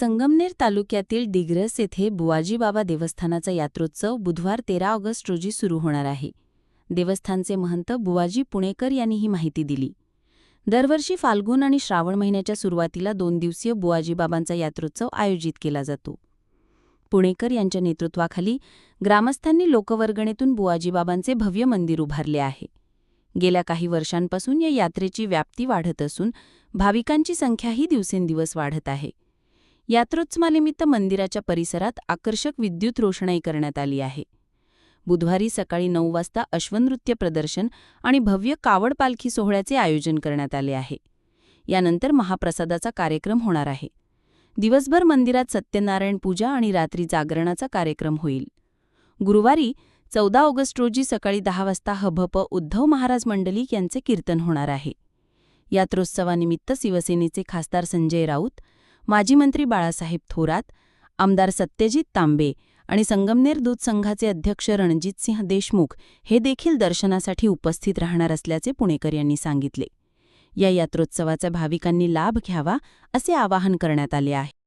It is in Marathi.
संगमनेर तालुक्यातील डिग्रस येथे बुवाजीबाबा देवस्थानाचा यात्रोत्सव बुधवार तेरा ऑगस्ट रोजी सुरू होणार आहे. देवस्थानचे महंत बुवाजी पुणेकर यांनी ही माहिती दिली. दरवर्षी फाल्गुन आणि श्रावण महिन्याच्या सुरुवातीला दोन दिवसीय बुवाजीबाबांचा यात्रोत्सव आयोजित केला जातो. पुणेकर यांच्या नेतृत्वाखाली ग्रामस्थांनी लोकवर्गणीतून बुवाजीबाबांचे भव्य मंदिर उभारले आहे. गेल्या काही वर्षांपासून या यात्रेची व्याप्ती वाढत असून भाविकांची संख्याही दिवसेंदिवस वाढत आहे. यात्रोत्सवानिमित्त मंदिराच्या परिसरात आकर्षक विद्युत रोषणाई करण्यात आली आहे. बुधवारी सकाळी नऊ वाजता अश्वनृत्य प्रदर्शन आणि भव्य कावड पालखी सोहळ्याचे आयोजन करण्यात आले आहे. यानंतर महाप्रसादाचा कार्यक्रम होणार आहे. दिवसभर मंदिरात सत्यनारायण पूजा आणि रात्री जागरणाचा कार्यक्रम होईल. गुरुवारी चौदा ऑगस्ट रोजी सकाळी दहा वाजता हभप उद्धव महाराज मंडलिक यांचे कीर्तन होणार आहे. यात्रोत्सवानिमित्त शिवसेनेचे खासदार संजय राऊत माजी मंत्री बाळासाहेब थोरात आमदार सत्यजित तांबे आणि संगमनेर दूध संघाचे अध्यक्ष रणजितसिंह देशमुख हे देखील दर्शनासाठी उपस्थित राहणार असल्याचे पुणेकर यांनी सांगितले. या यात्रोत्सवाचा भाविकांनी लाभ घ्यावा असे आवाहन करण्यात आले आहे.